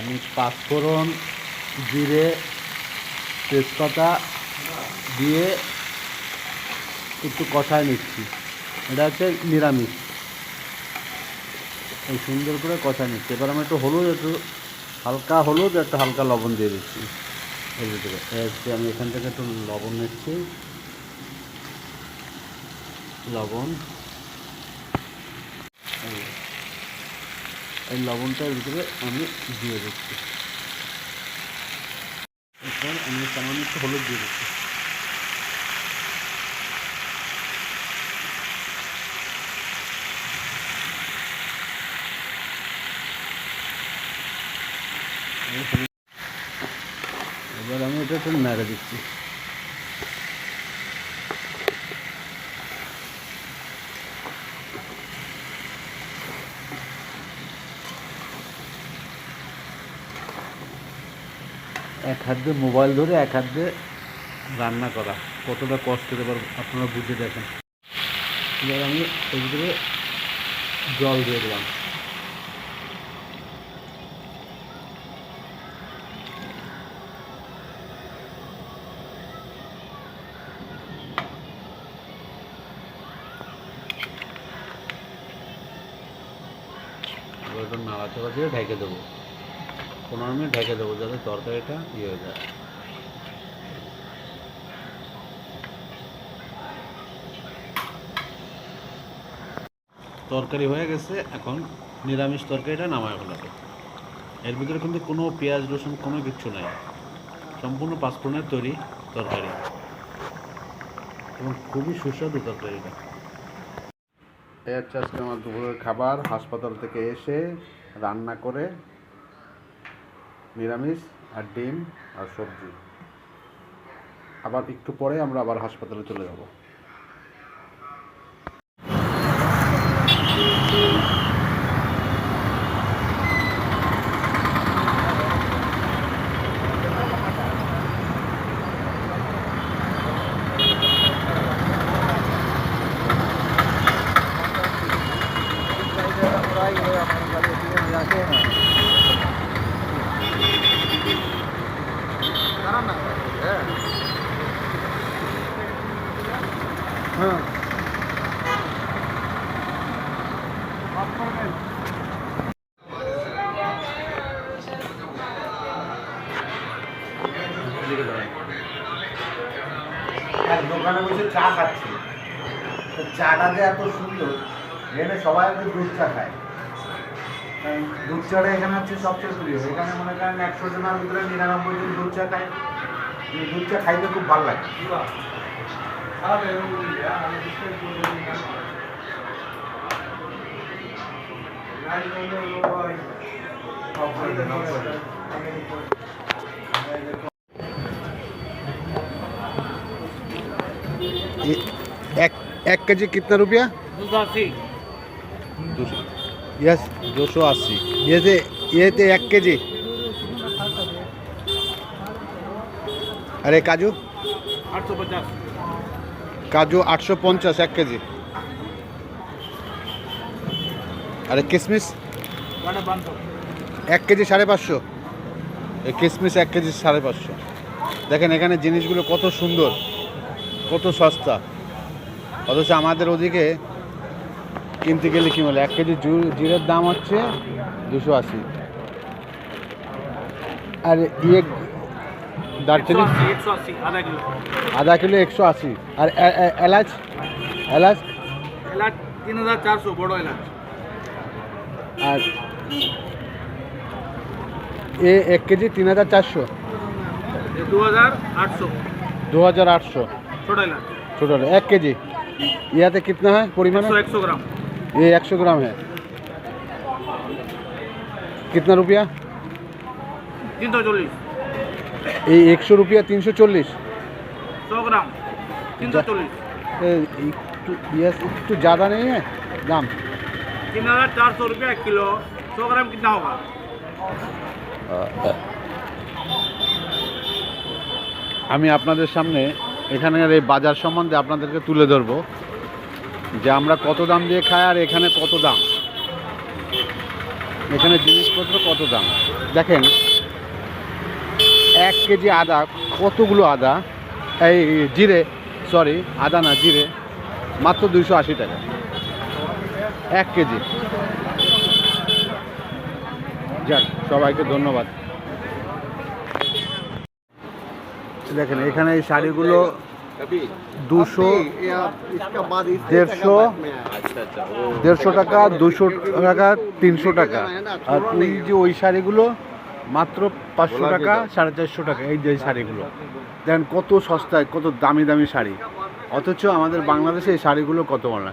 আমি পাঁচফোড়ন জিরে তেজপাতা দিয়ে একটু কষায় নিচ্ছি। এটা হচ্ছে নিরামিষ। এই সুন্দর করে কষায় নিচ্ছি। এবার আমি একটু হলুদ, একটু হালকা হলুদ, একটু হালকা লবণ দিয়ে দিচ্ছি। এর ভিতরে আমি এখান থেকে একটু লবণ নিচ্ছি। লবণ। এই লবণটার ভিতরে আমি দিয়ে দিচ্ছি। আমি সামান্য একটু হলুদ দিয়ে দিচ্ছি। এবার আমি এটা একটু নেড়ে দিচ্ছি। এক হাত দিয়ে মোবাইল ধরে এক হাত দিয়ে রান্না করা। কতটা কষ্টের এবার আপনারা বুঝে দেখেন। এবার আমি এর ভিতরে জল দিয়ে দিলাম। নাড়াচাড়া দিয়ে ঢেকে দেবো। পনেরো মিনিট ঢেকে দেবো যাতে তরকারিটা ইয়ে হয়ে যায়। তরকারি হয়ে গেছে, এখন নিরামিষ তরকারিটা নামায় ফেলাবে। এর ভিতরে কিন্তু কোনো পেঁয়াজ, রসুন, কোনো কিচ্ছু নাই। সম্পূর্ণ পাঁচফোড়নের তৈরি তরকারি। এবং খুবই সুস্বাদু তরকারিটা। এই হচ্ছে আজকে আমার দুপুরের খাবার। হাসপাতাল থেকে এসে রান্না করে নিরামিষ আর ডিম আর সবজি। আবার একটু পরে আমরা আবার হাসপাতালে চলে যাব। দোকানে বসে চা খাচ্ছি। তো চাটা যে এত সুন্দর, এখানে সবাই একটু দুধ চা খায়। দুধ চাটা এখানে হচ্ছে সবচেয়ে প্রিয় এখানে মনে করেন একশো জনের ভিতরে নিরানব্বই জন দুধ চা খায়। দুধ চা খাইতে খুব ভালো লাগে। एक के जी कितना रुपया यस दो सौ अस्सी ये थे ये थे एक के जी अरे काजू आठ सौ पचास काजू आठ सौ पचास एक के जी আরে পাঁচশো এক কেজি সাড়ে পাঁচশো। এই কিশমিশ এক কেজি সাড়ে পাঁচশো। দেখেন এখানে জিনিসগুলো কত সুন্দর, কত সস্তা। অথচ আমাদের ওদিকে কিনতে গেলে কী বলে, এক কেজি জিরের দাম হচ্ছে দুশো আশি। আর ইয়ে আশি আধা কিলো একশো আশি। আর এলাচ? এলাচ তিন হাজার চারশো, বড় এলাচ। আর এ এক কেজি তিন হাজার চারশো এ দু হাজার আটশো দু হাজার আটশো ছোট এলাচ छोटा वाला, एक के जी ইয়াতে कितना है परिमाण একশো है? একশো গ্রাম ये एक सौ ग्राम है कितना रुपया তিনশো চল্লিশ ये एक सौ रुपया तीन सौ चल्लिस सौ ग्राम तीन सौ चल्लिस ये একটু ज़्यादा नहीं है दाम तीन हजार चार सौ रुपया एक किलो सौ ग्राम कितना होगा আমি আপনাদের সামনে এখানের এই বাজার সম্বন্ধে আপনাদেরকে তুলে ধরবো যে আমরা কত দাম দিয়ে খাই আর এখানে কত দাম এখানে জিনিসপত্র কত দাম দেখেন এক কেজি আদা কতগুলো আদা এই জিরে সরি আদা না জিরে মাত্র দুইশো আশি টাকা এক কেজি। যাক সবাইকে ধন্যবাদ। দেখেন এখানে এই শাড়িগুলো দুশো দেড়শো দেড়শো টাকা দুশো টাকা তিনশো টাকা। আর ওই যে ওই শাড়িগুলো মাত্র পাঁচশো টাকা সাড়ে চারশো টাকা এই যে শাড়িগুলো। দেখেন কত সস্তায় কত দামি দামি শাড়ি। অথচ আমাদের বাংলাদেশে এই শাড়িগুলো কত মানে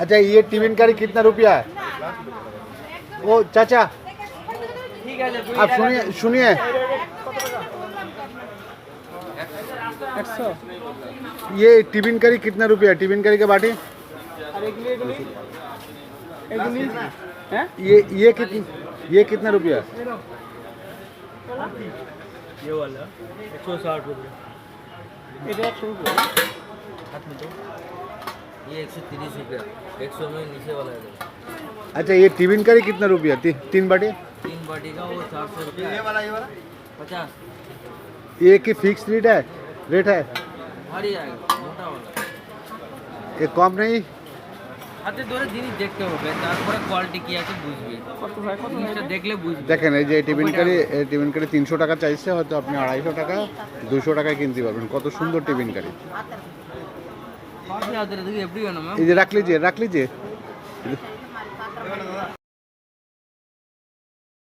अच्छा ये टिफ़िन करी कितना रुपया है? ओ, चाचा। आप सुनिए सुनिए। ये टिफ़िन करी कितना रुपया टिफ़िन करी के बाटी? ये ये कितनी ये कितना रुपया ये वाला, एक सौ साठ रुपये। हाथ में दो ये एक सौ तीस रुपया एक सौ में नीचे वाला है अच्छा ये टिफिन का कितना रुपया ती, तीन बाटी तीन बाटी का वो चार रुपया ये वाला ये वाला पचास ये की फिक्स रेट है रेट है भारी आएगा मोटा वाला ये कम नहीं হাতে ধরে জিনিস দেখতে হবে তারপরে কোয়ালিটি কি আছে বুঝবি। জিনিসটা দেখলে বুঝবি। দেখেন এই যে টিফিন কারি টিফিন কারি তিনশো টাকা চাইছে হয়তো আপনি আড়াইশো টাকা দুশো টাকায় কিনতে পারবেন। কত সুন্দর টিফিন কারি। எப்படி வேணும் இது ரக் லிஜியே ரக் லிஜியே